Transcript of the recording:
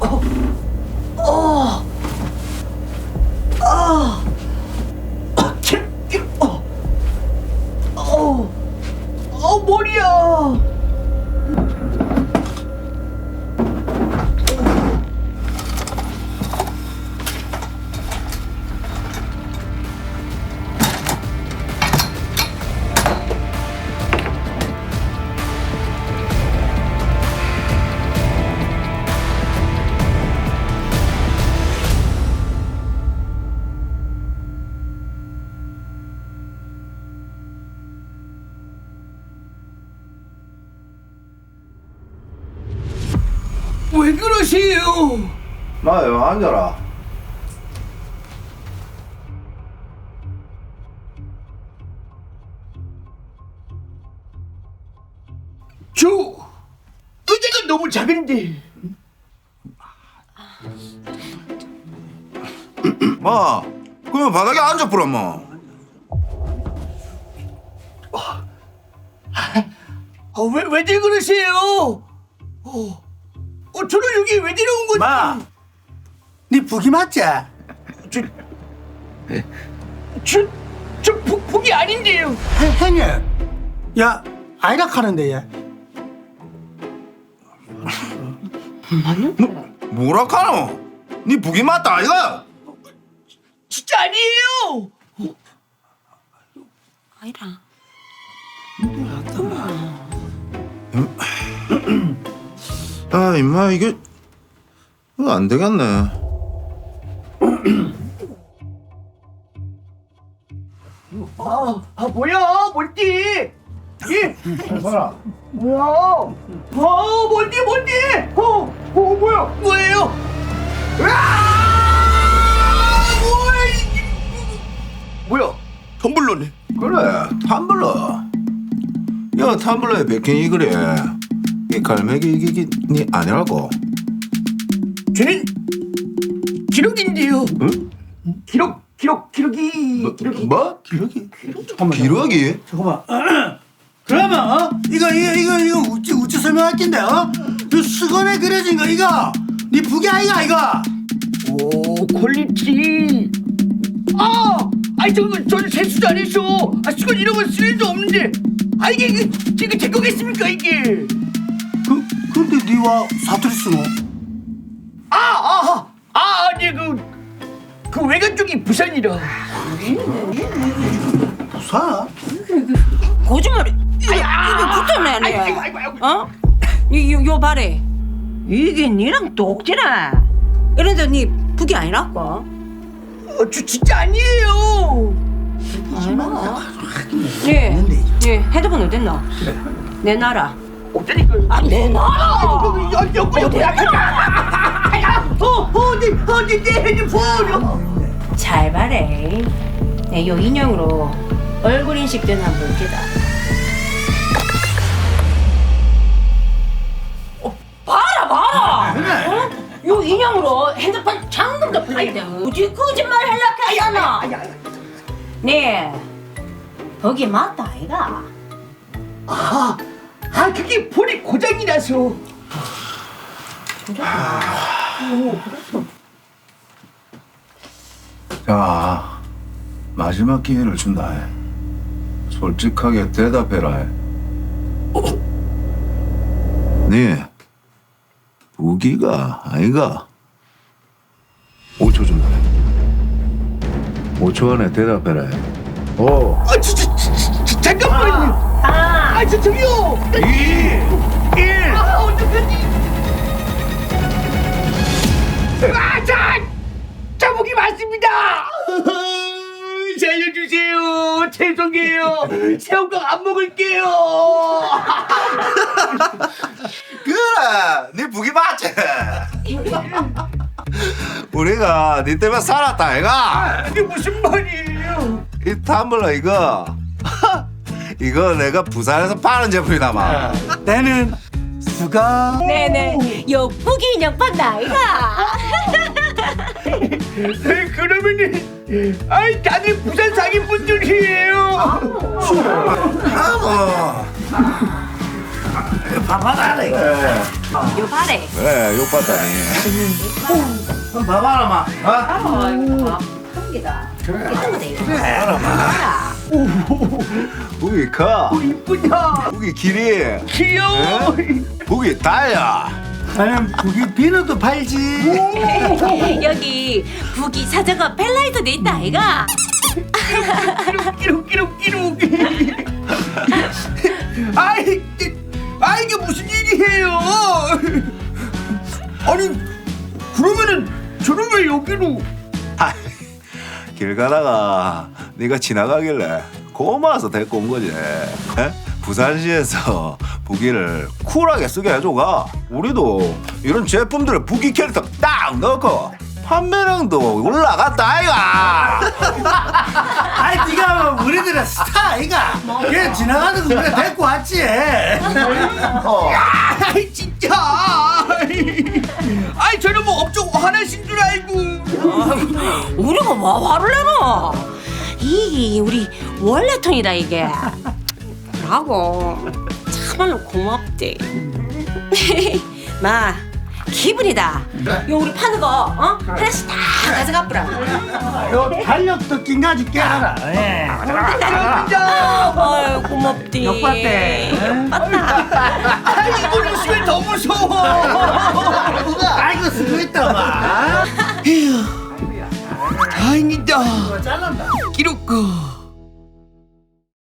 어. 아. 아, 切, 어. 어. 어, 머리야. 왜 그러세요? 나요 앉아라 저 의자가 너무 작은데. 마 그러면 바닥에 앉아 보라 뭐 아, 왜, 왜들 그러세요? 어, 어, 저는 여기 왜 데려온 거지? 마, 네 북이 맞지? 저, 저, 저 복, 복이 아닌데요. 해, 행여. 야, 아이락 하는데 얘. 뭐라 카노 네 북이 맞다 아이가 진짜 아니에요. 아이라. 아 임마 이게 이거 안 되겠네 아, 아 뭐야, 뭔데? 예? 봐라 뭐야? 아, 뭔데, 뭔데? 어, 어, 뭐야? 뭐예요? 아, 뭐야, 이게. 뭐야? 텀블러네. 그래 텀블러 야 텀블러에 베낀 이 그래 이 갈매기 이게 니 아니라고 저는 기록인데요. 응? 기록, 기록, 기록이, 기록이. 뭐? 기러기? 잠깐만. 기러기? 잠깐만. 그러면 어? 이거 이거 이거 이거 우찌 우찌 설명할 텐데 어? 이 수건에 그려진 거 이거 네 북이 아이가 이거. 오, 퀄리티. 아, 아이 저거 저는 세수도 안 했어. 아, 수건 이런 거쓸 일도 없는데. 아 이게 이게 이게 제 거겠습니까 이게? 네와 사투리 쓰노? 아, 아, 아, 아니 그. 그 외가 쪽이 부산이라. 부산? 거짓말이. 이거, 붙었네, 아이고, 네. 아이고, 아이고, 아이고. 어? 이, 요, 요 바래. 이게 니랑 똑지나. 이래도 니 북이 아니라고. 어, 저 진짜 아니에요. 예, 예, 핸드폰 어딨노? 내놔라. 어쩌니까? 아, 내놔! 아, 야, 어, 어디, 어디 내 핸드폰? 잘 바래. 네, 요 인형으로 얼굴 인식 된 한번 봅시다. 어, 봐라, 봐라! 어? 요 인형으로 핸드폰 잠금도 풀리는데 어디 거짓말 하려고 하잖아. 네, 거기 맞다, 아이가? 아, 아, 그게 폰이 고장이라서. 자 마지막 기회를 준다 해. 솔직하게 대답해라 해. 네 부기가 아이가 5초 준다 해. 5초 안에 대답해라 해. 오 아, 저, 저, 살려주세요. 죄송해요. 새우깡 안 먹을게요. 그래 네 부기 맞지 우리가 네 때문에 살았다 아이가 이게 무슨 말이에요? 이 텀블러 이거 이거 내가 부산에서 파는 제품이다 마 나는 수가. 네네, 요 북이 인형 봤나, 아이가? 그러면은, 아이, 다들 부산 사기 분들이에요. 아뭐 봐봐라 이거. 요 바래. 왜 욕받다니 봐봐라 마. 어? 아, 한 개다. 한 개다 이거. 봐라. 커. 이쁘다. 북이 길이. 귀여워. 북이 달려 나는 북이 비누도 팔지. 여기 북이 사자가 펠라이트 돼 있다 아이가. 끼룩 끼룩 끼룩 아이 아 이게 무슨 일이에요? 아니 그러면은 저는 왜 여기로? 아, 길 가다가 네가 지나가길래 고마워서 데리고 온 거지. 에? 부산시에서 부기를 쿨하게 쓰게 해줘가. 우리도 이런 제품들을 부기 캐릭터 딱 넣고 판매량도 올라갔다 아이가. 아이 네가 뭐 우리들의 스타 아이가. 그냥 지나가는 거 우리가 데리고 왔지. 어. 아이 진짜. 아이 저는 뭐 업종 화나신 줄 알고. 우리가 뭐 화를 내노? 이 우리 원래통이다 이게 라고 참말로 고맙대. 마 기분이다. 요 우리 파는 거 어? 하나씩 다 가져가보라. 요 달력도 낀가지 깨라 예. 아유 고맙디 욕받대. 욕받다 아 이걸 웃으면 더 무서워. 아이고 수고했다 마. 다행이다. 잘난다. 기록고